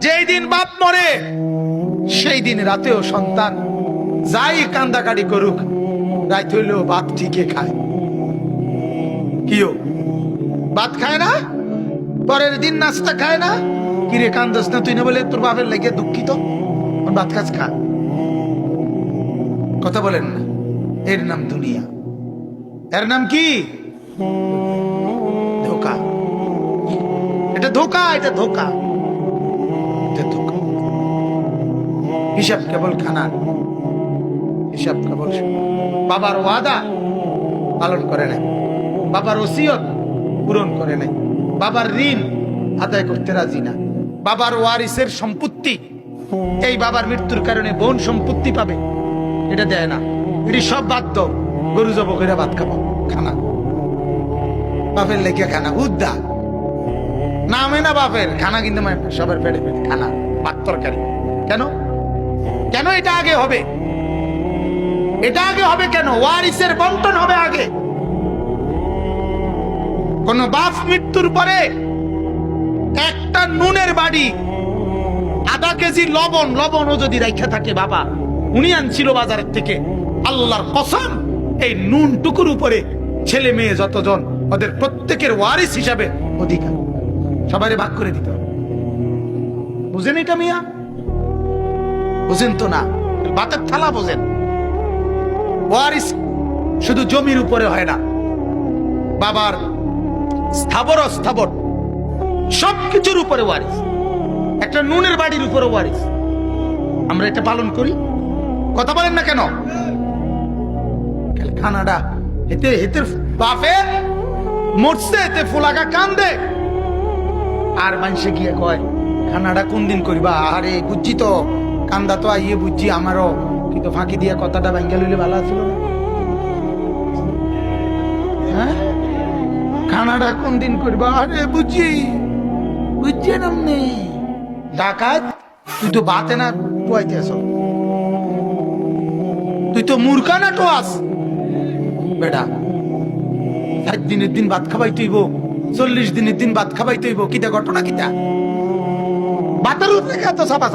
যেই দিন বাপ মরে, সেই দিন রাতেও সন্তান যাই কান্দাকাটি করুক রাত হইলেও বাপ ঠিকই খায়। কিও? ভাত খায় না? পরের দিন নাস্তা খায় না? কিরে কান্দস না তুই না বলে তোর বাপের লেগে দুঃখিত? ভাত খাস খা। কথা বলেন না। এর নাম দুনিয়া। এর নাম কি? ধোকা। এটা ধোকা এটা ধোকা। হিসাব কেবল খানার হিসাব কেবল বাবার ওয়াদা পালন করে নাই, বাবার ওসিয়ত পূরণ করে নাই, বাবার ঋণ আদায় করতে রাজি না, বাবার ওয়ারিসের সম্পত্তি, এই বাবার মৃত্যুর কারণে বোন সম্পত্তি পাবে, এটা দেয় না, এটি সব বাধ্য গরু জব করে ভাত খাব, খানা। বাপের লেগে খানা, উদ্দা। নামে না বাপের, খানা কিন্তু সবার পেটে পেটে খানা, ভাত তরকারি। কেন? কেন এটা আগে হবে? এটা আগে হবে কেন? ওয়ারিসের বন্টন হবে আগে। কোন বাপ মৃত্যুর পরে একটা নুনের বাড়ি, আধা কেজি লবণ, লবণও যদি রাখা থাকে বাবা, উনি আনছিল বাজারের থেকে। আল্লাহর কসম, এই নুন টুকুর উপরে ছেলে মেয়ে যতজন, ওদের প্রত্যেকের ওয়ারিস হিসাবে অধিকার। সবাই ভাগ করে দিতে হবে। বুঝেন এটা মিয়া? বুঝেন তো না? ভাতের থালা বোঝেন। ওয়ারিস শুধু জমির উপরে হয় না। বাবার স্থাবর অস্থাবর সবকিছুর উপরে ওয়ারিস একটা নুনের বাড়ির উপরে ওয়ারিস আমরা এটা পালন করি। কথা বলেন না কেন? খানাডা হেতে হেতে বাপে মরছে, এতে ফুলাগা কান্দে। আর মানুষে গিয়ে কয়, খানাটা কোন দিন করিবা? আরে, বুঝছি তো। কান্দা তো আইয়ে বুঝছি আমারও। কিন্তু ফাঁকি দিয়া কথাটা ভাঙ্গা লইলে ভালো ছিল না। হ্যাঁ? খানাটা কোন দিন করবা? আরে বুঝছি। বুঝছি নামনি ডাকাত, তুই তো বাতে না টুয়াইতে আস তুই তো মূর্খা না টোয়াস বেটা ষাট দিনের দিন ভাত খাবাই তুইব চল্লিশ দিনের দিন ভাত খাবাই তুইব কিতা ঘটনা কিতা? বাতার উপরে এত চাপা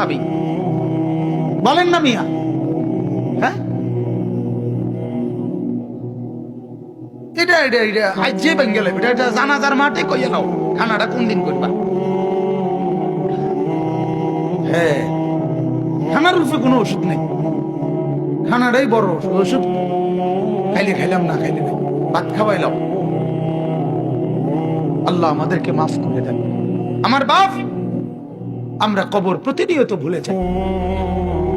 বলেন না মিয়া। হ্যাঁ? এটা এটা এটা আজ যে বেঙ্গেলে এটা এটা জানাজার মাঠে কইয়া নাও খানাটা কোন দিন করবা? হ্যাঁ। খানার উপরে কোনো ওষুধ নেই। খানাটাই বড় ওষুধ। ওষুধ খাইলে খাইলাম না খাইলে না ভাত খাওয়াইলাম আল্লাহ আমাদেরকে মাফ করে দেন। আমার বাপ আমরা কবর প্রতিনিয়ত ভুলে যাই।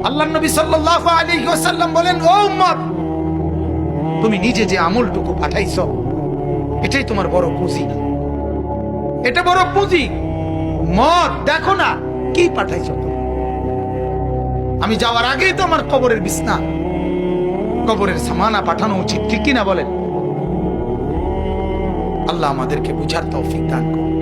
আল্লাহ নবী সাল্লাল্লাহু আলাইহি ওয়াসাল্লাম বলেন, ও উম্মত, তুমি নিজে যে আমলটুকু পাঠাইছো, এটাই তোমার বড় পুঁজি এটা বড় পুঁজি। মত দেখো না, কি পাঠাইছো আমি যাওয়ার আগেই তো আমার কবরের বিছনা, কবরের সামানা পাঠানো উচিত, ঠিক কিনা বলেন? আল্লাহ আমাদেরকে বুঝার তৌফিক দান করুন